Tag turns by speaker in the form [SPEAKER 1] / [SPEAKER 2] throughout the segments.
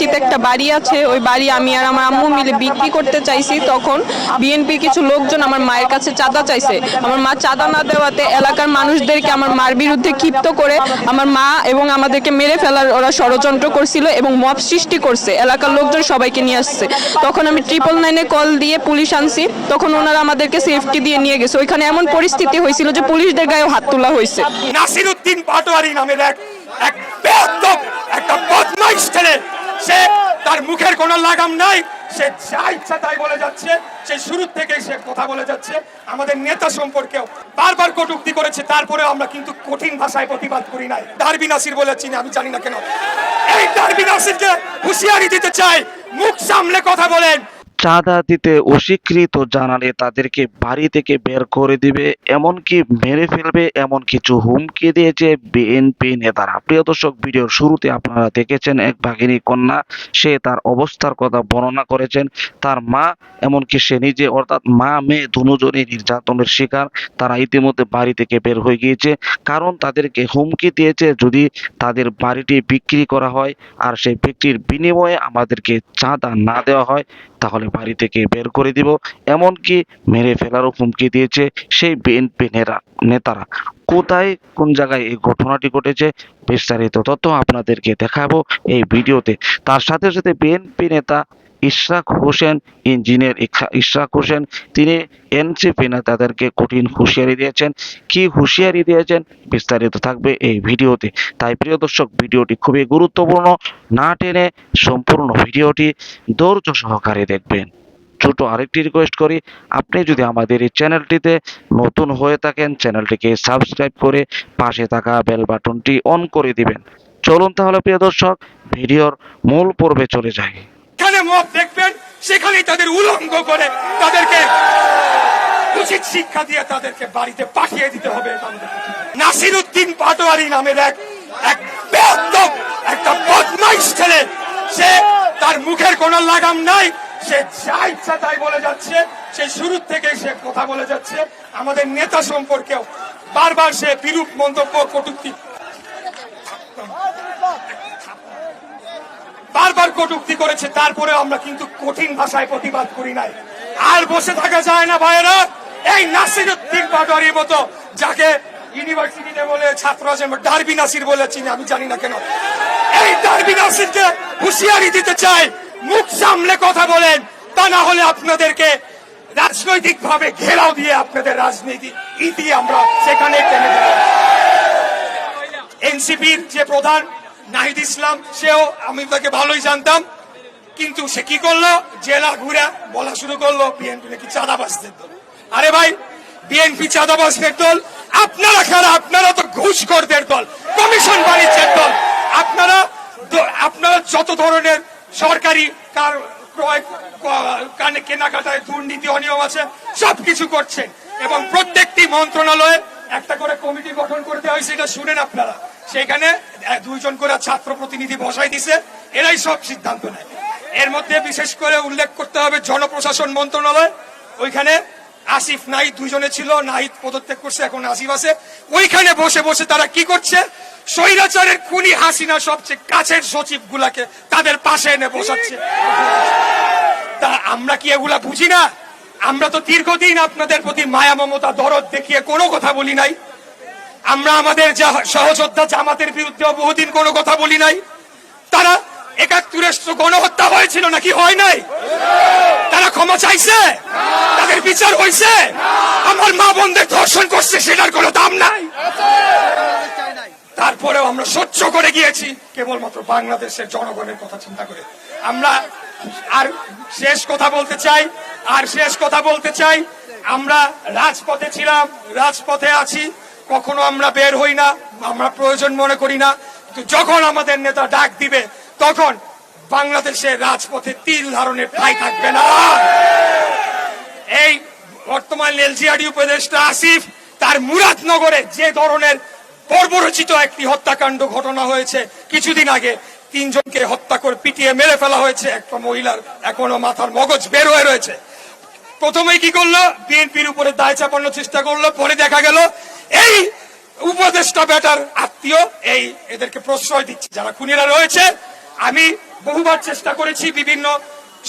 [SPEAKER 1] কমিটিতে একটা বাড়ি আছে, ওই বাড়ি আমি আর আমার আম্মু মিলে বিক্রি করতে চাইছি। তখন বিএনপির কিছু লোকজন আমার মায়ের কাছে চাঁদা চাইছে। আমার মা চাঁদা না দেওয়াতে এলাকার মানুষদেরকে আমার মার বিরুদ্ধে ক্ষিপ্ত করে আমার মা এবং আমাদেরকে মেরে ফেলার ওরা ষড়যন্ত্র করছিল এবং মব সৃষ্টি করছে। এলাকার লোকজন সবাইকে নিয়ে আসছে। তখন আমি ট্রিপল নাইনে কল দিয়ে পুলিশ আনছি। তখন ওনারা আমাদেরকে সেফটি দিয়ে নিয়ে গেছে। ওইখানে এমন পরিস্থিতি হয়েছিল যে পুলিশদের গায়েও হাত তোলা হয়েছে।
[SPEAKER 2] নাসিরুদ্দিন পাটোয়ারি নামের এক এক একটা বদমাইশ ছেলে সে তার মুখের কোনো লাগাম নাই। সে যা ইচ্ছা তাই বলে যাচ্ছে, সে শুরু থেকে সে কথা বলে যাচ্ছে। আমাদের নেতা সম্পর্কেও বারবার কটুক্তি করেছে, তারপরেও আমরা কিন্তু কঠিন ভাষায় প্রতিবাদ করি নাই। ডারবি নাসির বলে চিনি, আমি জানি না কেন। এই ডারবি নাসিরকে হুঁশিয়ারি দিতে চাই, মুখ সামলে কথা বলেন।
[SPEAKER 3] চাঁদা দিতে অস্বীকৃত জানালে তাদেরকে বাড়ি থেকে বের করে দিবে, এমনকি মেরে ফেলবে এমন কিছু হুমকি দিয়েছে বিএনপি নেতারা। প্রিয় দর্শক, ভিডিওর শুরুতে আপনারা দেখেছেন এক ভাগিনী কন্যা, সে তার অবস্থার কথা বর্ণনা করেছেন। তার মা, এমনকি সে নিজে, অর্থাৎ মা, মেয়ে দুজনই নির্যাতনের শিকার। তারা ইতিমধ্যে বাড়ি থেকে বের হয়ে গিয়েছে। কারণ তাদেরকে হুমকি দিয়েছে যদি তাদের বাড়িটি বিক্রি করা হয়, আর সেই বিক্রির বিনিময়ে আমাদেরকে চাঁদা না দেওয়া হয়, তাহলে বাড়ি থেকে বের করে দিব। এমনকি মেরে ফেলারও হুমকি দিয়েছে সেই বিএনপি নেতারা। কোথায়, কোন জায়গায় এই ঘটনাটি ঘটেছে, বিস্তারিত তথ্য আপনাদেরকে দেখাবো এই ভিডিওতে। তার সাথে সাথে বিএনপি নেতা ইশরাক হোসেন ইঞ্জিনিয়ার ইশরাক হোসেন। তিনি এনসিপি না তাদেরকে কঠিন হুঁশিয়ারি দিয়েছেন। কি হুঁশিয়ারি দিয়েছেন বিস্তারিত থাকবে এই ভিডিওতে। তাই প্রিয় দর্শক, ভিডিওটি খুবই গুরুত্বপূর্ণ। না টেনে সম্পূর্ণ ভিডিওটি ধৈর্য সহকারে দেখবেন। ছোট আরেকটি রিকোয়েস্ট করি, আপনি যদি আমাদের এই চ্যানেলটিতে নতুন হয়ে থাকেন, চ্যানেলটিকে সাবস্ক্রাইব করে পাশে থাকা বেল বাটনটি অন করে দিবেন। চলুন তাহলে প্রিয় দর্শক, ভিডিওর মূল পর্বে চলে যাই।
[SPEAKER 2] যেখানে মত দেখবেন, সেখানেই তাদের উলঙ্গ করে তাদেরকে উচিত শিক্ষা দিয়ে তাদেরকে বাড়িতে পাঠিয়ে দিতে হবে। উচিত। নাসিরুদ্দিন পাটোয়ারি নামের এক একটা বদমাইশ ছেলে। সে তার মুখের কোনো লাগাম নাই, সে যা ইচ্ছা তাই বলে যাচ্ছে, সে শুরু থেকে সে কথা বলে যাচ্ছে। আমাদের নেতা সম্পর্কেও বারবার সে বিরূপ মন্তব্য, কটুক্তি। বারবার কটুক্তি করেছে তারপরে আমরা কিন্তু কঠিন ভাষায় প্রতিবাদ করি নাই। আর বসে থাকা যায় না ভাইয়েরা। এই নাসিরুদ্দিন পাটোয়ারির মতো, যাকে ইউনিভার্সিটিতে বলে ছাত্র ডারবি নাসির বলে চিনি, আমি জানি না কেন। এই ডারবি নাসিরকে হুঁশিয়ারি দিতে চাই। মুখ সামলে কথা বলেন, তা না হলে আপনাদেরকে রাজনৈতিক ভাবে ঘেরাও দিয়ে আপনাদের রাজনীতি, ইতি আমরা সেখানে টেনে দেবো এনসিপির যে প্রধান নাহিদ ইসলাম, সেও আমি তাকে ভালোই জানতাম। কিন্তু সে কি করল? জেলা ঘুরে বলা শুরু করল, বিএনপি নাকি চাঁদাবাজদের দল। আরে ভাই, বিএনপি চাঁদাবাজদের দল, আপনারা খারা, আপনারা তো ঘুষখোরদের দল, কমিশন বাণিজ্যের দল। আপনারা আপনারা যত ধরনের সরকারি কার ক্রয়, কানে কেনাকাটায় দুর্নীতি, অনিয়ম আছে, সবকিছু করছেন। এবং প্রত্যেকটি মন্ত্রণালয়ে একটা করে কমিটি গঠন করে দেওয়া হয়েছে এটা শুনেন আপনারা। সেখানে দুইজন করে ছাত্র প্রতিনিধি বসাই দিছে। এরাই সব সিদ্ধান্ত নেয়। এর মধ্যে বিশেষ করে উল্লেখ করতে হবে জনপ্রশাসন মন্ত্রণালয়। ওইখানে আসিফ নাইদ দুইজনে ছিল, নাহিদ পদত্যাগ করছে, এখন আসিফ আছে। ওইখানে বসে বসে তারা কি করছে? স্বৈরাচারের খুনি হাসিনা সবচেয়ে কাছের সচিব গুলাকে তাদের পাশে এনে বসাচ্ছে। তা আমরা কি এগুলা বুঝি না? আমরা তো দীর্ঘদিন আপনাদের প্রতি মায়া, মমতা, দরদ দেখিয়ে কোনো কথা বলি নাই। আমরা আমাদের যা- সহযোদ্ধা জামাতের বিরুদ্ধে বহুদিন কোনো কথা বলি নাই। তারা একাত্তরের গণহত্যা হয়েছিল নাকি হয় নাই? তারা ক্ষমা চাইছে? তাদের বিচার হয়েছে? আমার মা বোনদের ধর্ষণ করছে, সেটার কোনো দাম নাই। তারপরেও আমরা সহ্য করে গিয়েছি, কেবলমাত্র বাংলাদেশের জনগণের কথা চিন্তা করে। আমরা আর শেষ কথা বলতে চাই, আর শেষ কথা বলতে চাই, আমরা রাজপথে ছিলাম, রাজপথে আছি। কখনো আমরা বের হই না, আমরা প্রয়োজন মনে করি না যখন আমাদের নেতা ডাক দিবে, তখন বাংলাদেশের রাজপথে তিল ধারণের ঠাই থাকবে না। এই বর্তমান এলজিআরডি উপদেষ্টা আসিফ, তার মুরাদনগরে যে ধরনের বর্বরচিত একটি হত্যাকাণ্ড ঘটনা হয়েছে, কিছুদিন আগে তিনজনকে হত্যা করে পিটিয়ে মেরে ফেলা হয়েছে। একটা মহিলার এখনও মাথার মগজ বের হয়ে রয়েছে। প্রথমে কি করল? বিএনপির উপরে দায় চাপানোর চেষ্টা করল, পরে দেখা গেল এই উপদেষ্টা বেটার আত্মীয় এই এদেরকে প্রশ্রয় দিচ্ছে। যারা খুনিরা রয়েছে, আমি বহুবার চেষ্টা করেছি বিভিন্ন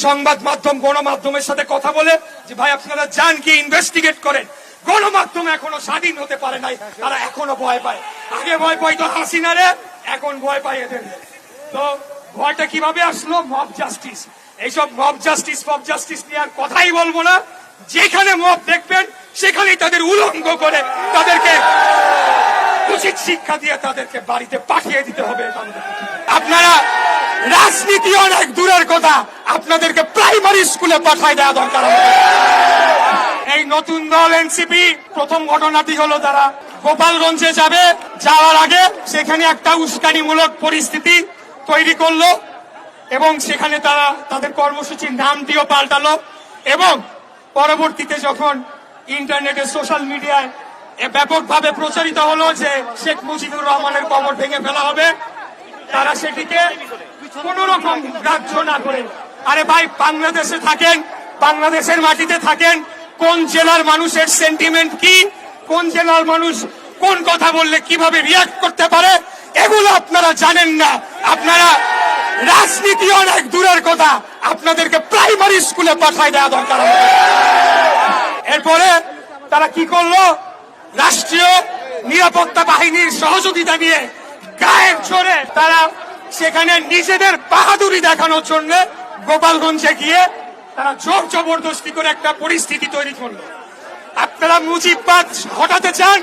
[SPEAKER 2] সংবাদ মাধ্যম, গণমাধ্যমের সাথে কথা বলে যে, ভাই, আপনারা যান কি ইনভেস্টিগেট করেন। গণমাধ্যম এখনও স্বাধীন হতে পারে নাই, তারা এখনও ভয় পায়। আগে ভয় পাই তো হাসিনারে, এখন ভয় পাই এদের। তো ভয়টা কীভাবে আসলো? মব জাস্টিস এইসব মব জাস্টিস মব জাস্টিস নিয়ে আর কথাই বলব না। যেখানে মব দেখবেন, সেখানেই তাদের উলঙ্গ করে তাদেরকে উচিত শিক্ষা দিয়ে তাদেরকে বাড়িতে পাঠিয়ে দিতে হবে। আপনারা রাজনীতি অনেক দূরের কথা, আপনাদেরকে প্রাইমারি স্কুলে পাঠায় দেওয়া দরকার এই নতুন দল এনসিপি, প্রথম ঘটনাটি হলো তারা গোপালগঞ্জে যাবে, যাওয়ার আগে সেখানে একটা উস্কানিমূলক পরিস্থিতি তৈরি করল। এবং সেখানে তারা তাদের কর্মসূচির নামটিও পাল্টালো এবং পরবর্তীতে যখন ইন্টারনেটে সোশ্যাল মিডিয়ায় ব্যাপকভাবে প্রচারিত হলো যে শেখ মুজিবুর রহমানের কবর ভেঙে ফেলা হবে, তারা সেটিকে কোন রকম গ্রাহ্য না করে। আরে ভাই, বাংলাদেশে থাকেন, বাংলাদেশের মাটিতে থাকেন, কোন জেলার মানুষের সেন্টিমেন্ট কি? কোন জেলার মানুষ কোন কথা বললে কীভাবে রিয়াক্ট করতে পারে? এগুলো আপনারা জানেন না। আপনারা রাজনীতি অনেক দূরের কথা। আপনাদেরকে প্রাইমারি স্কুলে পাঠায় দেওয়া দরকার এরপরে তারা কি করল? রাষ্ট্রীয় নিরাপত্তা বাহিনীর সহযোগিতা নিয়ে গায়ের জোরে তারা সেখানে নিজেদের বাহাদুরি দেখানোর জন্য গোপালগঞ্জে গিয়ে তারা জোর জবরদস্তি করে একটা পরিস্থিতি তৈরি করল। আপনারা মুজিববাদ হটাতে চান?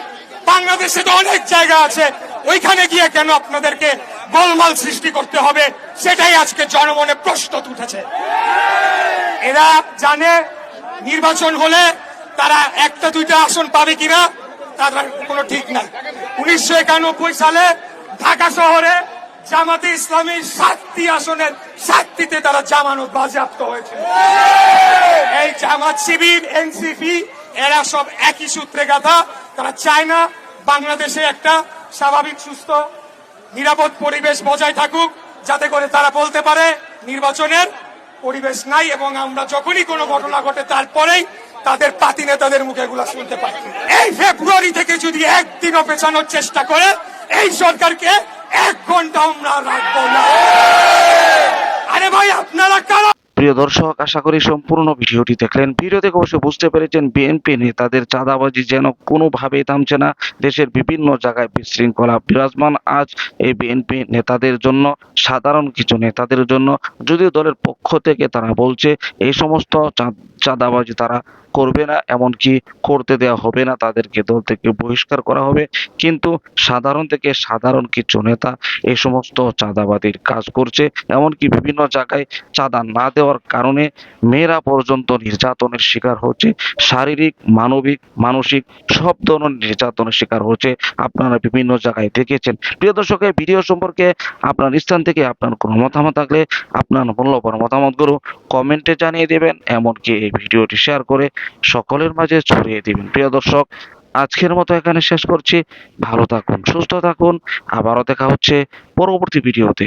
[SPEAKER 2] বাংলাদেশে তো অনেক জায়গা আছে। ওইখানে গিয়ে কেন আপনাদেরকে গোলমাল সৃষ্টি করতে হবে, সেটাই আজকে জনমনে প্রশ্ন উঠেছে এরা জানে নির্বাচন হলে তারা একটা দুইটা আসন পাবে কিনা, তার কোনো ঠিক নাই। উনিশশো একানব্বই সালে ঢাকা শহরে জামাতে ইসলামী সাতটি আসনের সাতটিতে তারা জামানত বাজেয়াপ্ত হয়েছিল এই জামাত শিবির, এনসিপি, এরা সব একই সূত্রে গাথা। তারা চায় না বাংলাদেশে একটা স্বাভাবিক, সুস্থ নিরাপদ পরিবেশ বজায় থাকুক, যাতে করে তারা বলতে পারে নির্বাচনের পরিবেশ নাই এবং আমরা যখনই কোনো ঘটনা ঘটে তারপরেই তাদের পাতি নেতাদের মুখে এগুলো শুনতে পাই। এই ফেব্রুয়ারি থেকে যদি একদিনও পেছানোর চেষ্টা করে, এই সরকারকে এক ঘণ্টা আমরা রাখব না। আরে ভাই, আপনারা কারা?
[SPEAKER 3] প্রিয় দর্শক, আশা করি সম্পূর্ণ ভিডিওটি দেখলেন। ভিডিও থেকে অবশ্যই বুঝতে পেরেছেন বিএনপি নেতাদের চাঁদাবাজি যেন কোনোভাবেই থামছে না। দেশের বিভিন্ন জায়গায় বিশৃঙ্খলা বিরাজমান। আজ এই বিএনপি নেতাদের জন্য, সাধারণ কিছু নেতাদের জন্য, যদিও দলের পক্ষ থেকে তারা বলছে, এই সমস্ত চাঁদাবাজি তারা করবে না, এমনকি করতে দেওয়া হবে না। তাদেরকে দল থেকে বহিষ্কার করা হবে। কিন্তু সাধারণ থেকে সাধারণ কিছু নেতা এই সমস্ত চাঁদাবাদির কাজ করছে। এমনকি বিভিন্ন জায়গায় চাঁদা না দেওয়ার কারণে মেয়েরা পর্যন্ত নির্যাতনের শিকার হচ্ছে। শারীরিক, মানবিক, মানসিক সব ধরনের নির্যাতনের শিকার হচ্ছে। আপনারা বিভিন্ন জায়গায় দেখেছেন। প্রিয় দর্শক, এই ভিডিও সম্পর্কে আপনার স্থান থেকে আপনার কোনো মতামত থাকলে আপনার মূল্যবান মতামতগুলো কমেন্টে জানিয়ে দেবেন, এমনকি এই ভিডিওটি শেয়ার করে সকলের মাঝে ছড়িয়ে দেবেন। প্রিয় দর্শক, আজকের মতো এখানে শেষ করছি। ভালো থাকুন, সুস্থ থাকুন। আবারও দেখা হচ্ছে পরবর্তী ভিডিওতে।